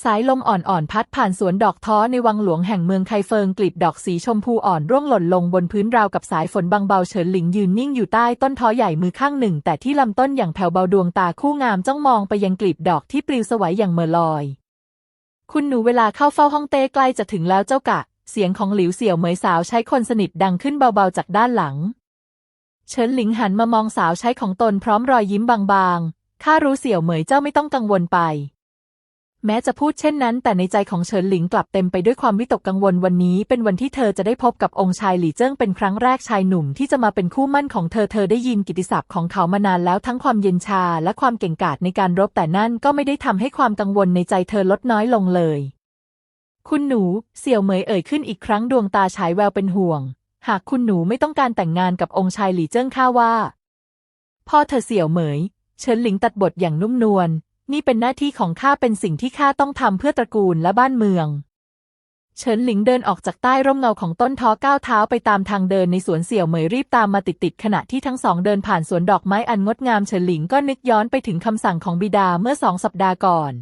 สายลมอ่อนๆ พัดผ่านสวนดอกท้อในวังหลวงแห่งเมืองไคเฟิงกลีบดอกสีชมพูอ่อนร่วงหล่นลงบนพื้นราวกับสายฝนบางเบาเฉินหลิงยืนนิ่งอยู่ใต้ต้นท้อใหญ่มือข้างหนึ่ง แต่ที่ลำต้นอย่างแผ่วเบาดวงตาคู่งามจ้องมองไปยังกลีบดอกที่ปลิวสวัยอย่างเมื่อลอย คุณหนูเวลาเข้าเฝ้าห้องเต้ใกล้จะถึงแล้วเจ้ากะ เสียงของหลิวเสี่ยวเหมยสาวใช้คนสนิทดังขึ้นเบาๆจากด้านหลัง เฉินหลิงหันมามองสาวใช้ของตนพร้อมรอยยิ้มบางๆข้ารู้เสี่ยวเหมยเจ้าไม่ต้องกังวลไป แม้จะพูดเช่นนั้น แต่ในใจของเฉินหลิงกลับเต็มไปด้วยความวิตกกังวลวันนี้ เป็นวันที่เธอจะได้พบกับองค์ชายหลี่เจิ้งเป็นครั้งแรกชายหนุ่มที่จะมาเป็นคู่มั่นของเธอเธอได้ยินกิติศัพท์ของเขามานานแล้วทั้งความเย็นชาและความเก่งกาจในการรบแต่นั่นก็ไม่ได้ทำให้ความกังวลในใจเธอลดน้อยลงเลย คุณหนูเสี่ยวเหมยเอ่ยขึ้นอีกครั้งดวงตาฉายแววเป็นห่วง หากคุณหนูไม่ต้องการแต่งงานกับองค์ชายหลี่เจิ้งข้าว่าพ่อเธอเสี่ยวเหมยเฉินหลิงตัดบทอย่างนุ่มนวล นี่เป็นหน้าที่ของข้าเป็นสิ่งที่ข้าต้องทำเพื่อตระกูลและบ้านเมือง เฉินหลิงเดินออกจากใต้ร่มเงาของต้นท้อก้าวเท้าไปตามทางเดินในสวนเสี่ยวเหมยรีบตามมาติดๆขณะที่ทั้งสองเดินผ่านสวนดอกไม้อันงดงามเฉินหลิงก็นึกย้อนไปถึงคำสั่งของบิดาเมื่อสองสัปดาห์ก่อน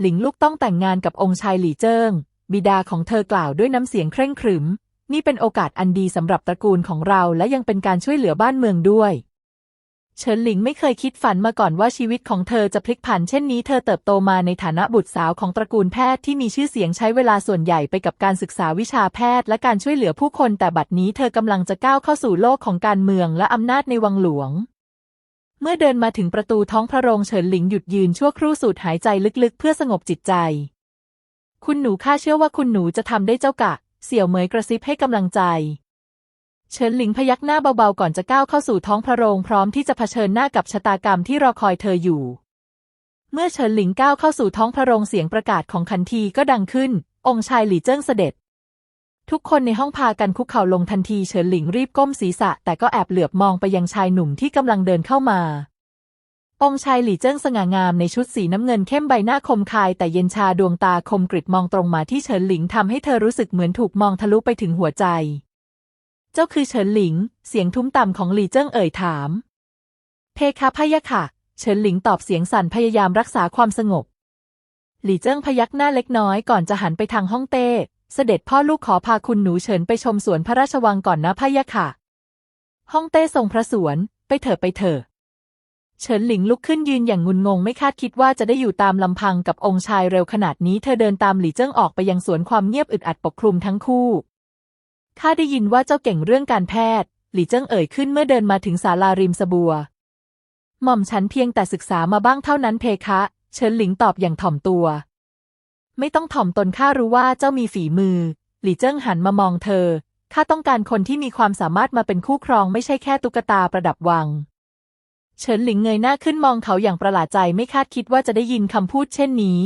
หลิงลูกต้องแต่งงานกับองค์ชายหลี่เจิ้ง บิดาของเธอกล่าวด้วยน้ำเสียงเคร่งขรึม นี่เป็นโอกาสอันดีสำหรับตระกูลของเราและยังเป็นการช่วยเหลือบ้านเมืองด้วย เฉินหลิงไม่เคยคิดฝันมาก่อนว่าชีวิตของเธอจะพลิกผันเช่นนี้เธอเติบโตมาในฐานะบุตรสาวของตระกูลแพทย์ที่มีชื่อเสียงใช้เวลาส่วนใหญ่ไปกับการศึกษาวิชาแพทย์และการช่วยเหลือผู้คนแต่บัดนี้เธอกำลังจะก้าวเข้าสู่โลกของการเมืองและอำนาจในวังหลวง เมื่อเดินมาถึงประตูท้องพระโรงเฉินหลิงหยุดยืนชั่วครู่สูดหายใจลึกๆ เพื่อสงบจิตใจ คุณหนูข้าเชื่อว่าคุณหนูจะทำได้เจ้ากะ เสี่ยวเหมยกระซิบให้กำลังใจ เฉินหลิงพยักหน้าเบาๆก่อนจะก้าวเข้าสู่ท้องพระโรงพร้อมที่จะเผชิญหน้ากับชะตากรรมที่รอคอยเธออยู่ เมื่อเฉินหลิงก้าวเข้าสู่ท้องพระโรงเสียงประกาศของคันทีก็ดังขึ้น องค์ชายหลี่เจิ้งเสด็จ ทุกคนในห้องพากันคุกเข่าลงทันทีเฉินหลิงรีบก้มศีรษะ แต่ก็แอบเหลือบมองไปยังชายหนุ่มที่กำลังเดินเข้ามา องค์ชายหลี่เจิ้งสง่างามในชุดสีน้ำเงินเข้มใบหน้าคมคาย แต่เย็นชาดวงตาคมกริบมองตรงมาที่เฉินหลิงทำให้เธอรู้สึกเหมือนถูกมองทะลุไปถึงหัวใจ เจ้าคือเฉินหลิง เสียงทุ้มต่ำของหลี่เจิ้งเอ่ยถาม เพคะพะยะค่ะ เฉินหลิงตอบเสียงสั่นพยายามรักษาความสงบ หลี่เจิ้งพยักหน้าเล็กน้อยก่อนจะหันไปทางห้องเต้ เสด็จพ่อลูกขอพาคุณหนูเฉินไปชมสวนพระราชวังก่อนนะพะยะค่ะ ห้องเต้ทรงพระสวน ไปเถอะไปเถอะเฉินหลิงลุกขึ้นยืนอย่างงุนงงไม่คาดคิดว่าจะได้อยู่ตามลำพังกับองค์ชายเร็วขนาดนี้ เธอเดินตามหลี่เจิ้งออกไปยังสวนความเงียบอึดอัดปกคลุมทั้งคู่ ข้าได้ยินว่าเจ้าเก่งเรื่องการแพทย์ หลี่เจิ้งเอ่ยขึ้นเมื่อเดินมาถึงศาลาริมสบัว หม่อมฉันเพียงแต่ศึกษามาบ้างเท่านั้นเพคะ เฉินหลิงตอบอย่างถ่อมตัว ไม่ต้องถ่อมตนข้ารู้ว่าเจ้ามีฝีมือ หลี่เจิ้งหันมามองเธอ ข้าต้องการคนที่มีความสามารถมาเป็นคู่ครองไม่ใช่แค่ตุ๊กตาประดับวัง เฉินหลิงเงยหน้าขึ้นมองเขาอย่างประหลาดใจไม่คาดคิดว่าจะได้ยินคำพูดเช่นนี้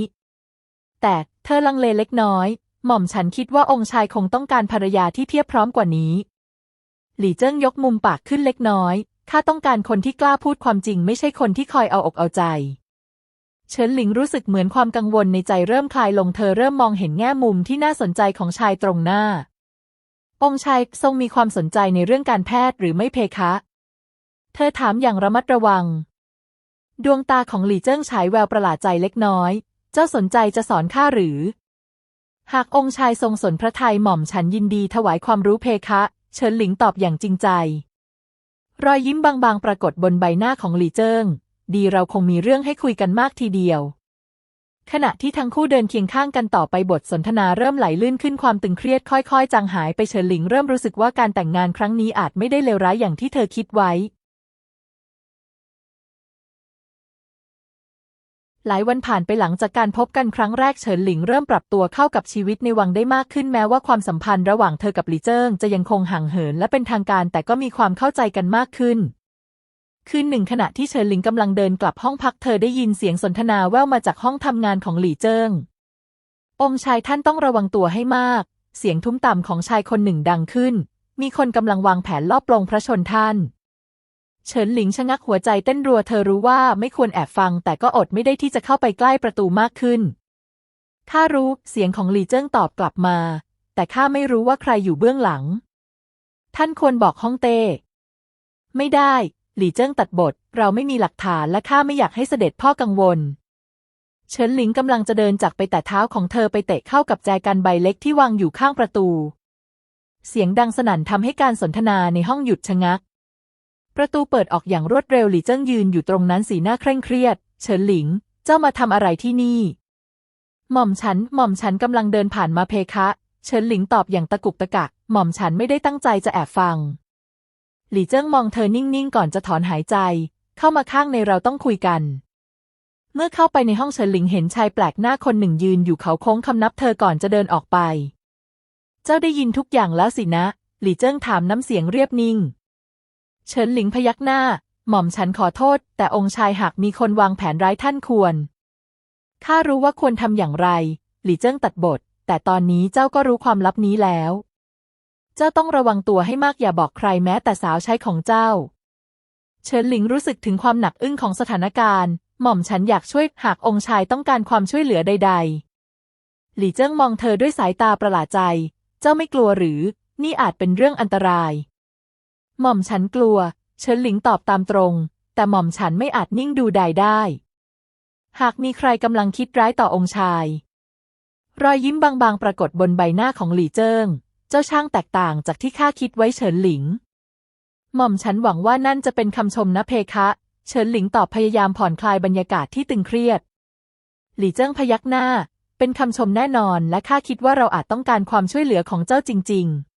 แต่เธอลังเลเล็กน้อย หม่อมฉันคิดว่าองค์ชายคงต้องการภรรยาที่เพียบพร้อมกว่านี้ หลี่เจิ้งยกมุมปากขึ้นเล็กน้อย ข้าต้องการคนที่กล้าพูดความจริงไม่ใช่คนที่คอยเอาอกเอาใจ เฉินหลิงรู้สึกเหมือนความกังวลในใจเริ่มคลายลงเธอเริ่มมองเห็นแง่มุมที่น่าสนใจของชายตรงหน้า องค์ชายทรงมีความสนใจในเรื่องการแพทย์หรือไม่เพคะ เธอถามอย่างระมัดระวัง ดวงตาของหลี่เจิ้งฉายแววประหลาดใจเล็กน้อย เจ้าสนใจจะสอนข้าหรือ หากองค์ชายทรงสนพระทัยหม่อมฉันยินดีถวายความรู้เพคะ เฉินหลิงตอบอย่างจริงใจ รอยยิ้มบางๆ ปรากฏบนใบหน้าของหลี่เจิ้ง ดีเราคงมีเรื่องให้คุยกันมากทีเดียว ขณะที่ทั้งคู่เดินเคียงข้างกันต่อไปบทสนทนาเริ่มไหลลื่นขึ้นความตึงเครียดค่อยๆ จางหายไปเฉินหลิงเริ่มรู้สึกว่าการแต่งงานครั้งนี้อาจไม่ได้เลวร้ายอย่างที่เธอคิดไว้ หลายวันผ่านไปหลังจากการพบกันครั้งแรกเฉินหลิงเริ่มปรับตัวเข้ากับชีวิตในวังได้มากขึ้นแม้ว่าความสัมพันธ์ระหว่างเธอกับหลี่เจิ้งจะยังคงห่างเหินและเป็นทางการแต่ก็มีความเข้าใจกันมากขึ้น คืนหนึ่งขณะที่เฉินหลิงกำลังเดินกลับห้องพักเธอได้ยินเสียงสนทนาแว่วมาจากห้องทำงานของหลี่เจิ้ง องค์ชายท่านต้องระวังตัวให้มาก เสียงทุ้มต่ำของชายคนหนึ่งดังขึ้น มีคนกำลังวางแผนลอบปลงพระชนท่าน เฉินหลิงชะงักหัวใจเต้นรัวเธอรู้ว่าไม่ควรแอบฟัง แต่ก็อดไม่ได้ที่จะเข้าไปใกล้ประตูมากขึ้น ข้ารู้เสียงของหลี่เจิ้งตอบกลับมา แต่ข้าไม่รู้ว่าใครอยู่เบื้องหลัง ท่านควรบอกฮ่องเต้ ไม่ได้ หลี่เจิ้งตัดบท เราไม่มีหลักฐานและข้าไม่อยากให้เสด็จพ่อกังวล เฉินหลิงกำลังจะเดินจากไปแต่เท้าของเธอไปเตะเข้ากับแจกันใบเล็กที่วางอยู่ข้างประตู เสียงดังสนั่นทำให้การสนทนาในห้องหยุดชะงัก ประตูเปิดออกอย่างรวดเร็วหลี่เจิ้งยืนอยู่ตรงนั้นสีหน้าเคร่งเครียด เฉินหลิง เจ้ามาทำอะไรที่นี่ หม่อมฉัน หม่อมฉันกำลังเดินผ่านมาเพคะ เฉินหลิงตอบอย่างตะกุกตะกัก หม่อมฉันไม่ได้ตั้งใจจะแอบฟัง หลี่เจิ้งมองเธอนิ่งๆก่อนจะถอนหายใจ เข้ามาข้างในเราต้องคุยกัน เมื่อเข้าไปในห้องเฉินหลิงเห็นชายแปลกหน้าคนหนึ่งยืนอยู่เขาโค้งคำนับเธอก่อนจะเดินออกไป เจ้าได้ยินทุกอย่างแล้วสินะ หลี่เจิ้งถามน้ำเสียงเรียบนิ่ง เฉินหลิงพยักหน้า หม่อมฉันขอโทษ แต่องค์ชายหากมีคนวางแผนร้ายท่านควร ข้ารู้ว่าควรทำอย่างไร หลี่เจิ้งตัดบท แต่ตอนนี้เจ้าก็รู้ความลับนี้แล้ว เจ้าต้องระวังตัวให้มากอย่าบอกใครแม้แต่สาวใช้ของเจ้า เฉินหลิงรู้สึกถึงความหนักอึ้งของสถานการณ์ หม่อมฉันอยากช่วยหากองค์ชายต้องการความช่วยเหลือใด ๆ หลี่เจิ้งมองเธอด้วยสายตาประหลาดใจ เจ้าไม่กลัวหรือ นี่อาจเป็นเรื่องอันตราย หม่อมฉันกลัว เฉินหลิงตอบตามตรง แต่หม่อมฉันไม่อาจนิ่งดูใดได้ หากมีใครกำลังคิดร้ายต่อองค์ชาย รอยยิ้มบางๆ ปรากฏบนใบหน้าของหลี่เจิ้ง เจ้าช่างแตกต่างจากที่ข้าคิดไว้เฉินหลิง หม่อมฉันหวังว่านั่นจะเป็นคำชมนะเพคะ เฉินหลิงตอบพยายามผ่อนคลายบรรยากาศที่ตึงเครียด หลี่เจิ้งพยักหน้า เป็นคำชมแน่นอนและข้าคิดว่าเราอาจต้องการความช่วยเหลือของเจ้าจริง ๆ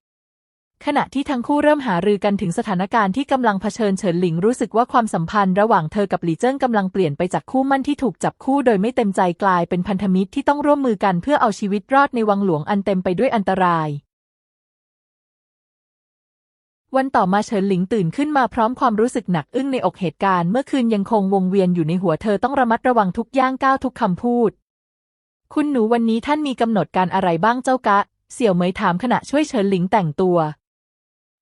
ขณะที่ทั้งคู่เริ่มหารือกันถึงสถานการณ์ที่กำลังเผชิญเฉินหลิงรู้สึกว่าความสัมพันธ์ระหว่างเธอกับหลี่เจิ้งกำลังเปลี่ยนไปจากคู่มั่นที่ถูกจับคู่โดยไม่เต็มใจกลายเป็นพันธมิตรที่ต้องร่วมมือกันเพื่อเอาชีวิตรอดในวังหลวงอันเต็มไปด้วยอันตราย วันต่อมาเฉินหลิงตื่นขึ้นมาพร้อมความรู้สึกหนักอึ้งในอกเหตุการณ์เมื่อคืนยังคงวงเวียนอยู่ในหัวเธอต้องระมัดระวังทุกย่างก้าวทุกคำพูด คุณหนูวันนี้ท่านมีกำหนดการอะไรบ้างเจ้ากะ เสี่ยวเหมยถามขณะช่วยเฉินหลิงแต่งตัว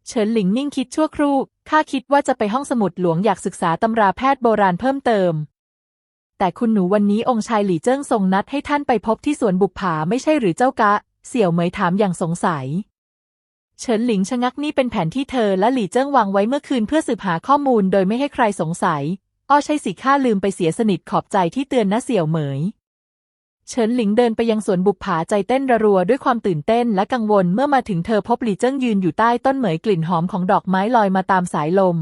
เฉินหลิงนิ่งคิดชั่วครู่ ข้าคิดว่าจะไปห้องสมุดหลวงอยากศึกษาตำราแพทย์โบราณเพิ่มเติม แต่คุณหนูวันนี้องค์ชายหลี่เจิ้งทรงนัดให้ท่านไปพบที่สวนบุปผาไม่ใช่หรือเจ้ากะ เสี่ยวเหมยถามอย่างสงสัย เฉินหลิงชะงักนี่เป็นแผนที่เธอและหลี่เจิ้งวางไว้เมื่อคืนเพื่อสืบหาข้อมูลโดยไม่ให้ใครสงสัย อ้อใช่สิข้าลืมไปเสียสนิทขอบใจที่เตือนนะเสี่ยวเหมย เฉินหลิงเดินไปยังสวนบุปผาใจเต้นระรัวด้วยความตื่นเต้นและกังวลเมื่อมาถึงเธอพบหลี่เจิ้งยืนอยู่ใต้ต้นเหมยกลิ่นหอมของดอกไม้ลอยมาตามสายลม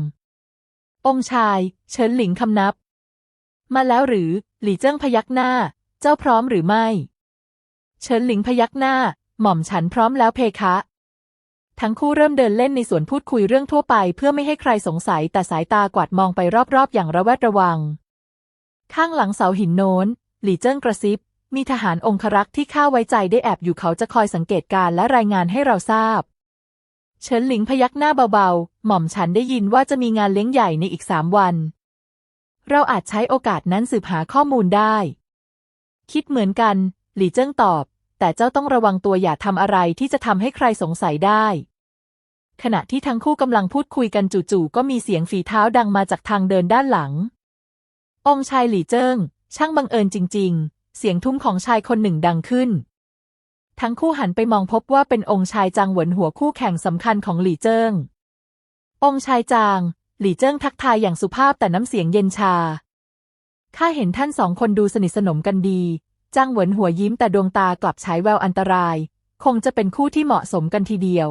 องชาย เฉินหลิงคำนับ มาแล้วหรือ หลี่เจิ้งพยักหน้า เจ้าพร้อมหรือไม่ เฉินหลิงพยักหน้า หม่อมฉันพร้อมแล้วเพคะ ทั้งคู่เริ่มเดินเล่นในสวนพูดคุยเรื่องทั่วไปเพื่อไม่ให้ใครสงสัยแต่สายตากวาดมองไปรอบๆ อย่างระแวดระวัง ข้างหลังเสาหินโน้น หลี่เจิ้งกระซิบ มีทหารองครักษ์ที่ข้าไว้ใจได้แอบอยู่เขาจะคอยสังเกตการและรายงานให้เราทราบ เฉินหลิงพยักหน้าเบาๆ หม่อมฉันได้ยินว่าจะมีงานเลี้ยงใหญ่ในอีกสามวัน เราอาจใช้โอกาสนั้นสืบหาข้อมูลได้ คิดเหมือนกัน หลี่เจิ้งตอบ แต่เจ้าต้องระวังตัวอย่าทำอะไรที่จะทำให้ใครสงสัยได้ ขณะที่ทั้งคู่กำลังพูดคุยกันจู่ๆก็มีเสียงฝีเท้าดังมาจากทางเดินด้านหลัง องชายหลี่เจิ้งช่างบังเอิญจริง ๆ เสียงทุ้มของชายคนหนึ่งดังขึ้น ทั้งคู่หันไปมองพบว่าเป็นองค์ชายจางหวนหัวคู่แข่งสำคัญของหลี่เจิ้ง องค์ชายจาง หลี่เจิ้งทักทายอย่างสุภาพแต่น้ำเสียงเย็นชา ข้าเห็นท่านสองคนดูสนิทสนมกันดีจางหวนหัวยิ้มแต่ดวงตากลับฉายแววอันตราย คงจะเป็นคู่ที่เหมาะสมกันทีเดียว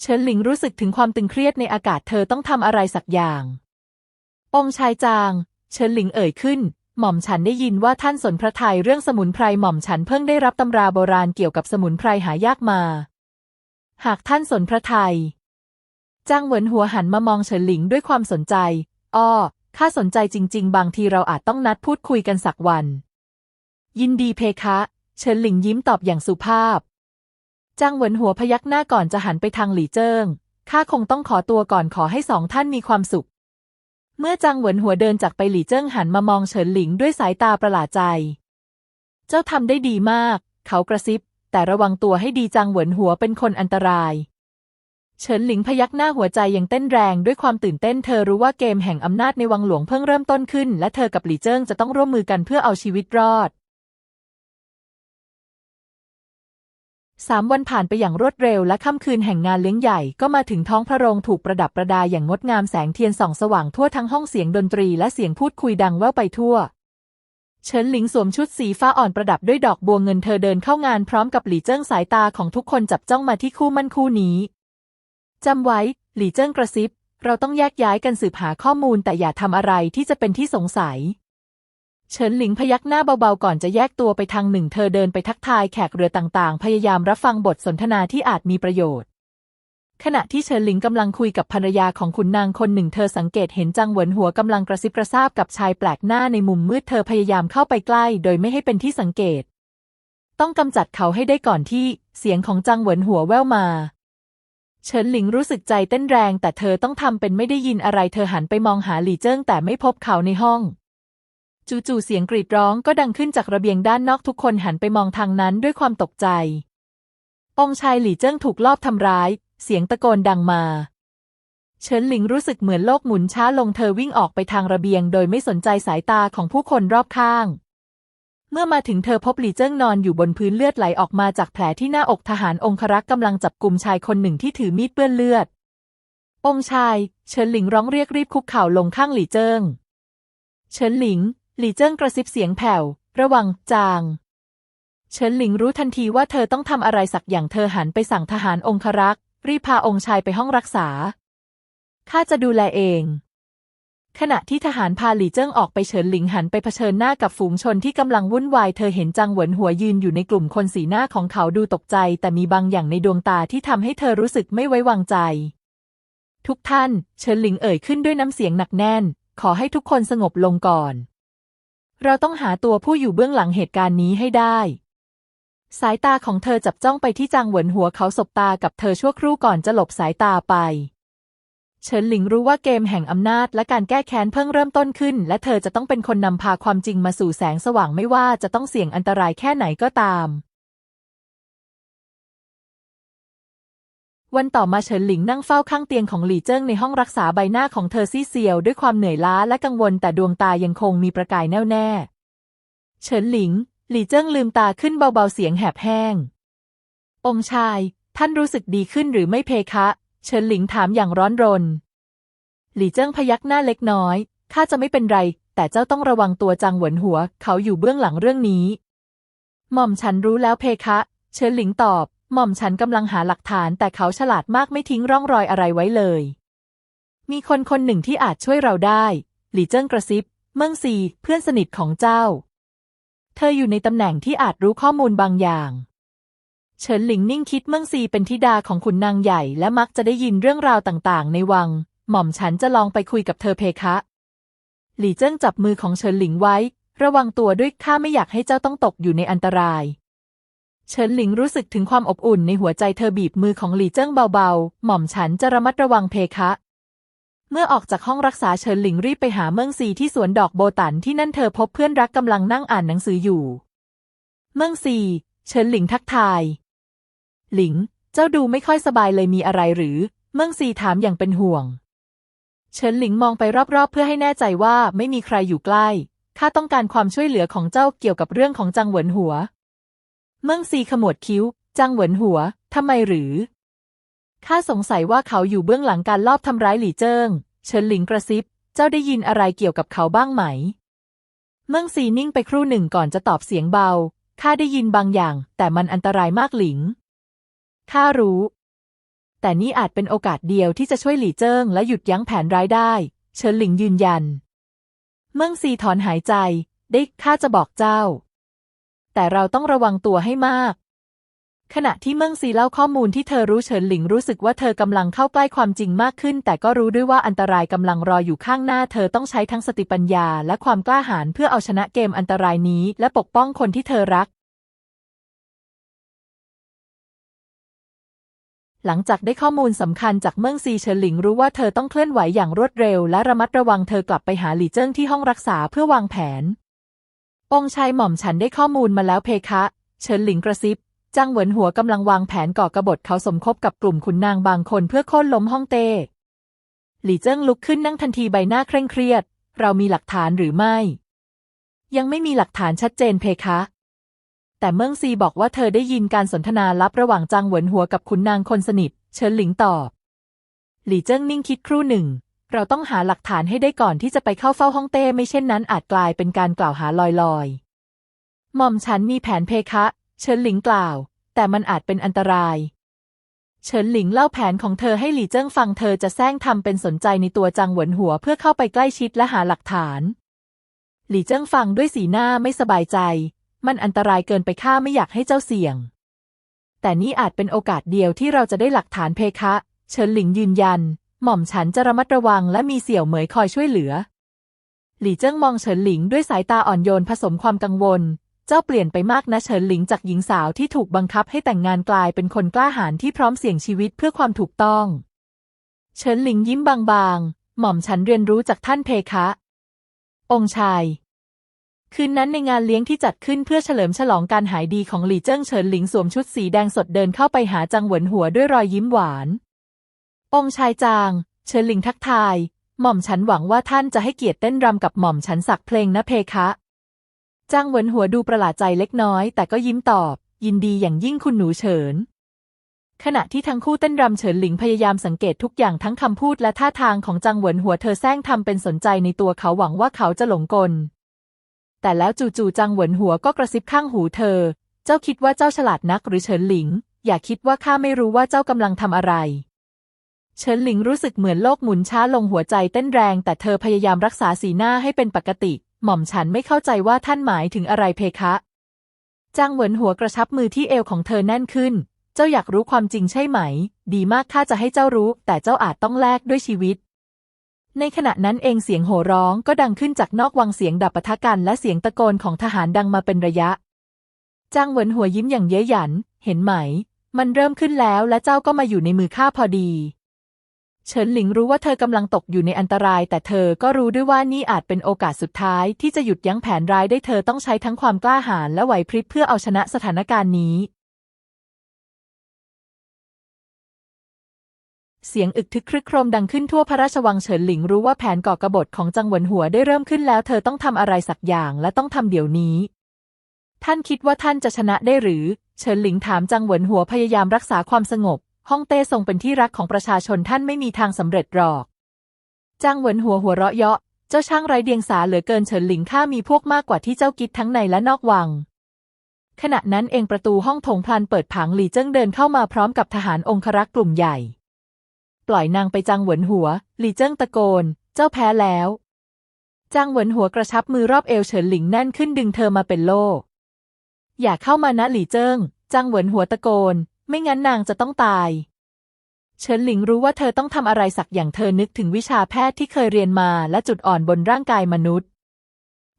เฉินหลิงรู้สึกถึงความตึงเครียดในอากาศเธอต้องทำอะไรสักอย่าง องค์ชายจาง เฉินหลิงเอ่ยขึ้น หม่อมฉันได้ยินว่าท่านสนพระทัยเรื่องสมุนไพรหม่อมฉันเพิ่งได้รับตำราโบราณเกี่ยวกับสมุนไพรหายากมา หากท่านสนพระทัยจางเหวินหัวหันมามองเฉินหลิงด้วยความสนใจ อ้อ ข้าสนใจจริง ๆ บางทีเราอาจต้องนัดพูดคุยกันสักวัน ยินดีเพคะ เฉินหลิงยิ้มตอบอย่างสุภาพ จางเหวินหัวพยักหน้าก่อนจะหันไปทางหลี่เจิ้ง ข้าคงต้องขอตัวก่อนขอให้สองท่านมีความสุข เมื่อจังเหวินหัวเดินจากไปหลี่เจิ้งหันมามองเฉินหลิงด้วยสายตาประหลาดใจ เจ้าทำได้ดีมาก เขากระซิบ แต่ระวังตัวให้ดีจังเหวินหัวเป็นคนอันตราย เฉินหลิงพยักหน้าหัวใจยังเต้นแรงด้วยความตื่นเต้นเธอรู้ว่าเกมแห่งอำนาจในวังหลวงเพิ่งเริ่มต้นขึ้น และเธอกับหลี่เจิ้งจะต้องร่วมมือกันเพื่อเอาชีวิตรอด สามวันผ่านไปอย่างรวดเร็วและค่ำคืนแห่งงานเลี้ยงใหญ่ก็มาถึงท้องพระโรงถูกประดับประดาอย่างงดงามแสงเทียนส่องสว่างทั่วทั้งห้องเสียงดนตรีและเสียงพูดคุยดังแว่วไปทั่ว เฉินหลิงสวมชุดสีฟ้าอ่อนประดับด้วยดอกบัวเงินเธอเดินเข้างานพร้อมกับหลี่เจิ้งสายตาของทุกคนจับจ้องมาที่คู่มั่นคู่นี้จำไว้ หลี่เจิ้งกระซิบ เราต้องแยกย้ายกันสืบหาข้อมูลแต่อย่าทำอะไรที่จะเป็นที่สงสัย เฉินหลิงพยักหน้าเบาๆก่อนจะแยกตัวไปทางหนึ่ง เธอเดินไปทักทายแขกเรือต่างๆ พยายามรับฟังบทสนทนาที่อาจมีประโยชน์ ขณะที่เฉินหลิงกำลังคุยกับภรรยาของขุนนางคนหนึ่ง เธอสังเกตเห็นจังเหวินหัวกำลังกระซิบกระซาบกับชายแปลกหน้าในมุมมืดเธอพยายามเข้าไปใกล้ โดยไม่ให้เป็นที่สังเกต ต้องกำจัดเขาให้ได้ก่อนที่ เสียงของจังเหวินหัวแว่วมาเฉินหลิงรู้สึกใจเต้นแรง แต่เธอต้องทำเป็นไม่ได้ยินอะไร เธอหันไปมองหาหลี่เจิ้งแต่ไม่พบเขาในห้อง จู่ๆเสียงกรีดร้องก็ดังขึ้นจากระเบียงด้านนอกทุกคนหันไปมองทางนั้นด้วยความตกใจ องค์ชายหลี่เจิ้งถูกลอบทำร้าย เสียงตะโกนดังมา เฉินหลิงรู้สึกเหมือนโลกหมุนช้าลงเธอวิ่งออกไปทางระเบียง โดยไม่สนใจสายตาของผู้คนรอบข้าง เมื่อมาถึงเธอพบหลี่เจิ้งนอนอยู่บนพื้นเลือดไหลออกมาจากแผลที่หน้าอกทหารองครักษ์กำลังจับกลุ่มชายคนหนึ่งที่ถือมีดเปื้อนเลือด องค์ชาย เฉินหลิงร้องเรียกรีบคุกเข่าลงข้างหลี่เจิ้งเฉินหลิง หลี่เจิ้งกระซิบเสียงแผ่ว ระวังจาง เฉินหลิงรู้ทันทีว่าเธอต้องทำอะไรสักอย่างเธอหันไปสั่งทหารองครักษ์รีพาองค์ชายไปห้องรักษา ข้าจะดูแลเอง ขณะที่ทหารพาหลี่เจิ้งออกไปเฉินหลิงหันไปเผชิญหน้ากับฝูงชนที่กำลังวุ่นวาย เธอเห็นจังเหวินหัวยืนอยู่ในกลุ่มคนสีหน้าของเขาดูตกใจ แต่มีบางอย่างในดวงตาที่ทำให้เธอรู้สึกไม่ไว้วางใจ ทุกท่าน เฉินหลิงเอ่ยขึ้นด้วยน้ำเสียงหนักแน่น ขอให้ทุกคนสงบลงก่อน เราต้องหาตัวผู้อยู่เบื้องหลังเหตุการณ์นี้ให้ได้ สายตาของเธอจับจ้องไปที่จางเหวินหัวเขาสบตากับเธอชั่วครู่ก่อนจะหลบสายตาไป เฉินหลิงรู้ว่าเกมแห่งอำนาจและการแก้แค้นเพิ่งเริ่มต้นขึ้น และเธอจะต้องเป็นคนนำพาความจริงมาสู่แสงสว่างไม่ว่าจะต้องเสี่ยงอันตรายแค่ไหนก็ตาม วันต่อมาเฉินหลิงนั่งเฝ้าข้างเตียงของหลี่เจิ้งในห้องรักษาใบหน้าของเธอซีเซียวด้วยความเหนื่อยล้าและกังวลแต่ดวงตายังคงมีประกายแน่วแน่ เฉินหลิง หลี่เจิ้งลืมตาขึ้นเบาๆเสียงแหบแห้ง องชาย ท่านรู้สึกดีขึ้นหรือไม่เพคะ เฉินหลิงถามอย่างร้อนรน หลี่เจิ้งพยักหน้าเล็กน้อย ข้าจะไม่เป็นไร แต่เจ้าต้องระวังตัวจังหวนหัว เขาอยู่เบื้องหลังเรื่องนี้ หม่อมฉันรู้แล้วเพคะ เฉินหลิงตอบ หม่อมฉันกำลังหาหลักฐานแต่เขาฉลาดมากไม่ทิ้งร่องรอยอะไรไว้เลย มีคนคนหนึ่งที่อาจช่วยเราได้ หลี่เจิ้งกระซิบ เมิ่งซีเพื่อนสนิทของเจ้า เธออยู่ในตำแหน่งที่อาจรู้ข้อมูลบางอย่างเฉินหลิงนิ่งคิดเมิ่งซีเป็นธิดาของขุนนางใหญ่และมักจะได้ยินเรื่องราวต่างๆ ในวัง หม่อมฉันจะลองไปคุยกับเธอเพคะ หลี่เจิ้งจับมือของเฉินหลิงไว้ ระวังตัวด้วยข้าไม่อยากให้เจ้าต้องตกอยู่ในอันตราย เฉินหลิงรู้สึกถึงความอบอุ่นในหัวใจเธอบีบมือของหลี่เจิ้งเบาๆ หม่อมฉันจะระมัดระวังเพคะ เมื่อออกจากห้องรักษาเฉินหลิงรีบไปหาเมิ่งซีที่สวนดอกโบตันที่นั่นเธอพบเพื่อนรักกำลังนั่งอ่านหนังสืออยู่ เมิ่งซีเฉินหลิงทักทาย หลิง เจ้าดูไม่ค่อยสบายเลยมีอะไรหรือ เมิ่งซีถามอย่างเป็นห่วง เฉินหลิงมองไปรอบๆ เพื่อให้แน่ใจว่าไม่มีใครอยู่ใกล้ข้าต้องการความช่วยเหลือของเจ้าเกี่ยวกับเรื่องของจังเหวินหัว เมิ่งซีขมวดคิ้ว จังเหวินหัว ทำไมหรือ ข้าสงสัยว่าเขาอยู่เบื้องหลังการลอบทำร้ายหลี่เจิ้ง เฉินหลิงกระซิบ เจ้าได้ยินอะไรเกี่ยวกับเขาบ้างไหม เมิ่งซีนิ่งไปครู่หนึ่งก่อนจะตอบเสียงเบา ข้าได้ยินบางอย่าง แต่มันอันตรายมากหลิง ข้ารู้ แต่นี่อาจเป็นโอกาสเดียวที่จะช่วยหลี่เจิ้งและหยุดยั้งแผนร้ายได้ เฉินหลิงยืนยัน เมิ่งซีถอนหายใจ ได้ข้าจะบอกเจ้า แต่เราต้องระวังตัวให้มาก ขณะที่เมิ่งซีเล่าข้อมูลที่เธอรู้เฉินหลิงรู้สึกว่าเธอกำลังเข้าใกล้ความจริงมากขึ้น แต่ก็รู้ด้วยว่าอันตรายกำลังรออยู่ข้างหน้า เธอต้องใช้ทั้งสติปัญญา และความกล้าหาญเพื่อเอาชนะเกมอันตรายนี้ และปกป้องคนที่เธอรักหลังจากได้ข้อมูลสำคัญจากเมิ่งซีเฉินหลิงรู้ว่าเธอต้องเคลื่อนไหวอย่างรวดเร็ว และระมัดระวังเธอกลับไปหาหลี่เจิ้งที่ห้องรักษาเพื่อวางแผน องชายหม่อมฉันได้ข้อมูลมาแล้วเพคะ เฉินหลิงกระซิบจังเหวินหัวกำลังวางแผนก่อกบฏเขาสมคบกับกลุ่มขุนนางบางคนเพื่อโค่นล้มฮ่องเต้ หลี่เจิ้งลุกขึ้นนั่งทันทีใบหน้าเคร่งเครียด เรามีหลักฐานหรือไม่ ยังไม่มีหลักฐานชัดเจนเพคะ แต่เมิ่งซีบอกว่าเธอได้ยินการสนทนาลับระหว่างจางเหวินหัวกับขุนนางคนสนิท เฉินหลิงตอบ หลี่เจิ้งนิ่งคิดครู่หนึ่ง เราต้องหาหลักฐานให้ได้ก่อนที่จะไปเข้าเฝ้าฮ่องเต้ไม่เช่นนั้นอาจกลายเป็นการกล่าวหาลอยๆ หม่อมฉันมีแผนเพคะ เฉินหลิงกล่าว แต่มันอาจเป็นอันตราย เฉินหลิงเล่าแผนของเธอให้หลี่เจิ้งฟังเธอจะแซงทำเป็นสนใจในตัวจางหวนหัวเพื่อเข้าไปใกล้ชิดและหาหลักฐาน หลี่เจิ้งฟังด้วยสีหน้าไม่สบายใจ มันอันตรายเกินไปข้าไม่อยากให้เจ้าเสี่ยง แต่นี่อาจเป็นโอกาสเดียวที่เราจะได้หลักฐานเพคะ เฉินหลิงยืนยัน หม่อมฉันจะระมัดระวังและมีเสี่ยวเหมยคอยช่วยเหลือ หลี่เจิ้งมองเฉินหลิงด้วยสายตาอ่อนโยนผสมความกังวล เจ้าเปลี่ยนไปมากนะเฉินหลิงจากหญิงสาวที่ถูกบังคับให้แต่งงานกลายเป็นคนกล้าหาญที่พร้อมเสี่ยงชีวิตเพื่อความถูกต้อง เฉินหลิงยิ้มบางๆ หม่อมฉันเรียนรู้จากท่านเพคะ องค์ชาย คืนนั้นในงานเลี้ยงที่จัดขึ้นเพื่อเฉลิมฉลองการหายดีของหลี่เจิ้งเฉินหลิงสวมชุดสีแดงสดเดินเข้าไปหาจังหวนหัวด้วยรอยยิ้มหวาน องชายจางเฉินหลิงทักทาย หม่อมฉันหวังว่าท่านจะให้เกียรติเต้นรำกับหม่อมฉันสักเพลงนะเพคะ จางเหวินหัวดูประหลาดใจเล็กน้อย แต่ก็ยิ้มตอบ ยินดีอย่างยิ่งคุณหนูเฉิน ขณะที่ทั้งคู่เต้นรำเฉินหลิงพยายามสังเกตทุกอย่างทั้งคำพูดและท่าทางของจางเหวินหัวเธอแซงทำเป็นสนใจในตัวเขาหวังว่าเขาจะหลงกล แต่แล้วจู่ๆจางเหวินหัวก็กระซิบข้างหูเธอ เจ้าคิดว่าเจ้าฉลาดนักหรือเฉินหลิง อย่าคิดว่าข้าไม่รู้ว่าเจ้ากำลังทำอะไร เฉินหลิงรู้สึกเหมือนโลกหมุนช้าลงหัวใจเต้นแรง แต่เธอพยายามรักษาสีหน้าให้เป็นปกติ หม่อมฉันไม่เข้าใจว่าท่านหมายถึงอะไรเพคะจางเหวินหัวกระชับมือที่เอวของเธอแน่นขึ้น เจ้าอยากรู้ความจริงใช่ไหม ดีมากข้าจะให้เจ้ารู้ แต่เจ้าอาจต้องแลกด้วยชีวิต ในขณะนั้นเองเสียงโห่ร้องก็ดังขึ้นจากนอกวังเสียงดับปะทะกันและเสียงตะโกนของทหารดังมาเป็นระยะ จางเหวินหัวยิ้มอย่างเย้ยหยัน เห็นไหม มันเริ่มขึ้นแล้วและเจ้าก็มาอยู่ในมือข้าพอดี เฉินหลิงรู้ว่าเธอกำลังตกอยู่ในอันตราย แต่เธอก็รู้ด้วยว่านี่อาจเป็นโอกาสสุดท้าย ที่จะหยุดยั้งแผนร้ายได้เธอต้องใช้ทั้งความกล้าหาญและไหวพริบเพื่อเอาชนะสถานการณ์นี้ เสียงอึกทึกครึกโครมดังขึ้นทั่วพระราชวังเฉินหลิงรู้ว่าแผนก่อกบฏของจังหวนหัวได้เริ่มขึ้นแล้ว เธอต้องทำอะไรสักอย่างและต้องทำเดี๋ยวนี้ ท่านคิดว่าท่านจะชนะได้หรือ เฉินหลิงถามจังหวนหัวพยายามรักษาความสงบ ฮ่องเต้ทรงเป็นที่รักของประชาชนท่านไม่มีทางสำเร็จหรอกจางเหวินหัวหัวเราะเยาะ เจ้าช่างไร้เดียงสาเหลือเกินเฉินหลิงข้ามีพวกมากกว่าที่เจ้าคิดทั้งในและนอกวัง ขณะนั้นเองประตูห้องโถงพลันเปิดผางหลี่เจิ้งเดินเข้ามาพร้อมกับทหารองครักษ์กลุ่มใหญ่ ปล่อยนางไปจางเหวินหัว หลี่เจิ้งตะโกน เจ้าแพ้แล้วจางเหวินหัวกระชับมือรอบเอวเฉินหลิงแน่นขึ้นดึงเธอมาเป็นโล่อย่าเข้ามานะหลี่เจิ้งจางเหวินหัวตะโกน ไม่งั้นนางจะต้องตาย เฉินหลิงรู้ว่าเธอต้องทำอะไรสักอย่างเธอนึกถึงวิชาแพทย์ที่เคยเรียนมาและจุดอ่อนบนร่างกายมนุษย์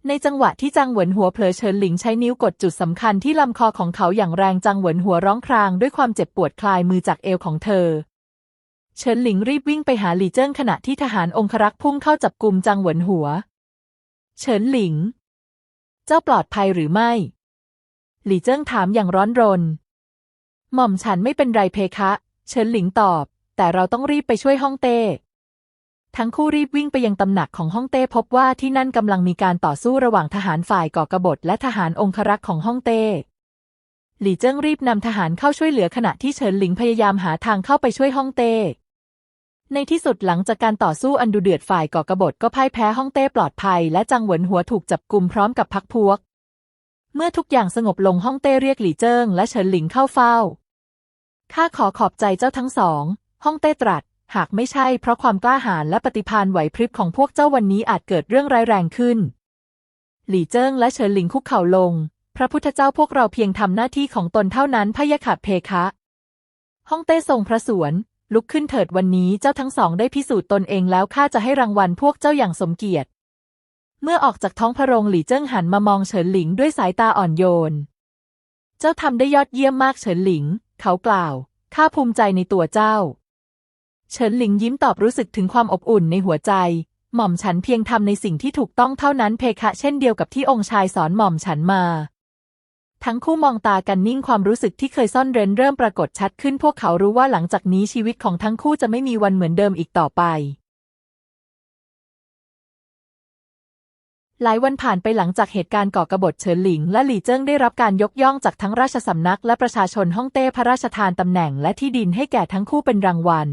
ในจังหวะที่จางเหวินหัวเผลอเฉินหลิงใช้นิ้วกดจุดสำคัญที่ลำคอของเขาอย่างแรงจางเหวินหัวร้องครางด้วยความเจ็บปวดคลายมือจากเอวของเธอเฉินหลิงรีบวิ่งไปหาหลี่เจิ้งขณะที่ทหารองครักษ์พุ่งเข้าจับกลุ่มจางเหวินหัว เฉินหลิง เจ้าปลอดภัยหรือไม่ หลี่เจิ้งถามอย่างร้อนรน หม่อมฉันไม่เป็นไรเพคะ เฉินหลิงตอบ แต่เราต้องรีบไปช่วยฮ่องเต้ ทั้งคู่รีบวิ่งไปยังตำหนักของฮ่องเต้พบว่าที่นั่นกำลังมีการต่อสู้ระหว่างทหารฝ่ายก่อกบฏและทหารองครักษ์ของฮ่องเต้หลี่เจิ้งรีบนำทหารเข้าช่วยเหลือขณะที่เฉินหลิงพยายามหาทางเข้าไปช่วยฮ่องเต้ ในที่สุดหลังจากการต่อสู้อันดุเดือดฝ่ายก่อกบฏก็พ่ายแพ้ฮ่องเต้ปลอดภัย และจังหวนหัวถูกจับกลุมพร้อมกับพักพวก เมื่อทุกอย่างสงบลงฮ่องเต้เรียกหลี่เจิ้งและเฉินหลิงเข้าเฝ้า ข้าขอขอบใจเจ้าทั้งสอง ฮ่องเต้ตรัส หากไม่ใช่เพราะความกล้าหาญและปฏิภาณไหวพริบของพวกเจ้าวันนี้อาจเกิดเรื่องร้ายแรงขึ้น หลี่เจิ้งและเฉินหลิงคุกเข่าลง พระพุทธเจ้าพวกเราเพียงทำหน้าที่ของตนเท่านั้นพะยะขัดเพคะ ฮ่องเต้ทรงพระสวน ลุกขึ้นเถิดวันนี้เจ้าทั้งสองได้พิสูจน์ตนเองแล้วข้าจะให้รางวัลพวกเจ้าอย่างสมเกียรติ เมื่อออกจากท้องพระโรงหลี่เจิ้งหันมามองเฉินหลิงด้วยสายตาอ่อนโยน เจ้าทำได้ยอดเยี่ยมมากเฉินหลิง เขากล่าว ข้าภูมิใจในตัวเจ้า เฉินหลิงยิ้มตอบรู้สึกถึงความอบอุ่นในหัวใจ หม่อมฉันเพียงทำในสิ่งที่ถูกต้องเท่านั้นเพคะ เช่นเดียวกับที่องค์ชายสอนหม่อมฉันมา ทั้งคู่มองตากันนิ่งความรู้สึกที่เคยซ่อนเร้นเริ่มปรากฏชัดขึ้นพวกเขารู้ว่าหลังจากนี้ชีวิตของทั้งคู่จะไม่มีวันเหมือนเดิมอีกต่อไป หลายวันผ่านไปหลังจากเหตุการณ์ก่อกบฏเฉินหลิง และหลี่เจิ้งได้รับการยกย่องจากทั้งราชสำนักและประชาชนฮ่องเต้พระราชทานตำแหน่งและที่ดินให้แก่ทั้งคู่เป็นรางวัล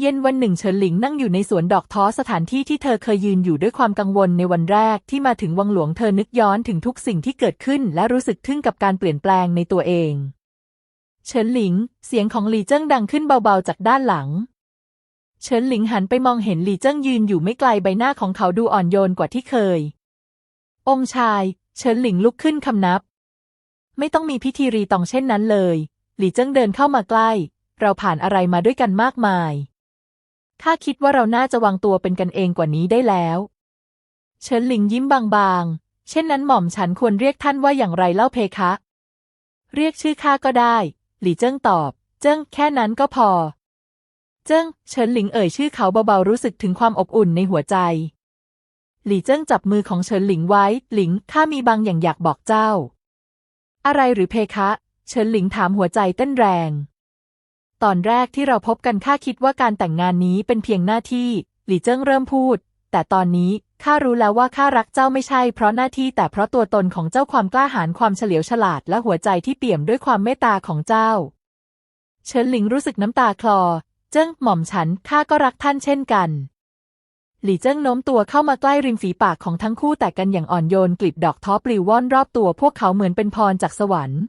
เย็นวันหนึ่งเฉินหลิงนั่งอยู่ในสวนดอกท้อสถานที่ที่เธอเคยยืนอยู่ด้วยความกังวลในวันแรกที่มาถึงวังหลวงเธอนึกย้อนถึงทุกสิ่งที่เกิดขึ้นและรู้สึกทึ่งกับการเปลี่ยนแปลงในตัวเอง เฉินหลิง เสียงของหลี่เจิ้งดังขึ้นเบาๆจากด้านหลัง เฉินหลิงหันไปมองเห็นหลี่เจิ้งยืนอยู่ไม่ไกลใบหน้าของเขาดูอ่อนโยนกว่าที่เคย องค์ชาย เฉินหลิงลุกขึ้นคำนับ ไม่ต้องมีพิธีรีตองเช่นนั้นเลย หลี่เจิ้งเดินเข้ามาใกล้ เราผ่านอะไรมาด้วยกันมากมายข้าคิดว่าเราน่าจะวางตัวเป็นกันเองกว่านี้ได้แล้ว เฉินหลิงยิ้มบางๆ เช่นนั้นหม่อมฉันควรเรียกท่านว่าอย่างไรเล่าเพคะ เรียกชื่อข้าก็ได้ หลี่เจิ้งตอบ เจิ้งแค่นั้นก็พอ เจิ้งเฉินหลิงเอ่ยชื่อเขาเบาๆรู้สึกถึงความอบอุ่นในหัวใจ หลี่เจิ้งจับมือของเฉินหลิงไว้ หลิงข้ามีบางอย่างอยากบอกเจ้า อะไรหรือเพคะ เฉินหลิงถามหัวใจเต้นแรง ตอนแรกที่เราพบกันข้าคิดว่าการแต่งงานนี้เป็นเพียงหน้าที่ หลี่เจิ้งเริ่มพูด แต่ตอนนี้ข้ารู้แล้วว่าข้ารักเจ้าไม่ใช่เพราะหน้าที่แต่เพราะตัวตนของเจ้าความกล้าหาญความเฉลียวฉลาดและหัวใจที่เปี่ยมด้วยความเมตตาของเจ้า เฉินหลิงรู้สึกน้ำตาคลอ เจิ้งหม่อมฉันข้าก็รักท่านเช่นกัน หลี่เจิ้งโน้มตัวเข้ามาใกล้ริมฝีปากของทั้งคู่แต่กันอย่างอ่อนโยนกลีบดอกท้อปลิวว่อนรอบตัวพวกเขาเหมือนเป็นพรจากสวรรค์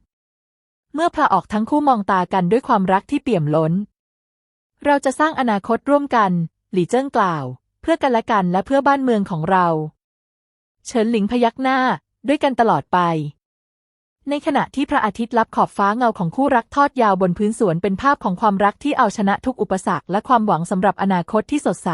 เมื่อพระออกทั้งคู่มองตากันด้วยความรักที่เปี่ยมล้น เราจะสร้างอนาคตร่วมกัน หลี่เจิ้งกล่าว เพื่อกันและกันและเพื่อบ้านเมืองของเรา เฉินหลิงพยักหน้าด้วยกันตลอดไป ในขณะที่พระอาทิตย์ลับขอบฟ้าเงาของคู่รักทอดยาวบนพื้นสวนเป็นภาพของความรักที่เอาชนะทุกอุปสรรคและความหวังสำหรับอนาคตที่สดใส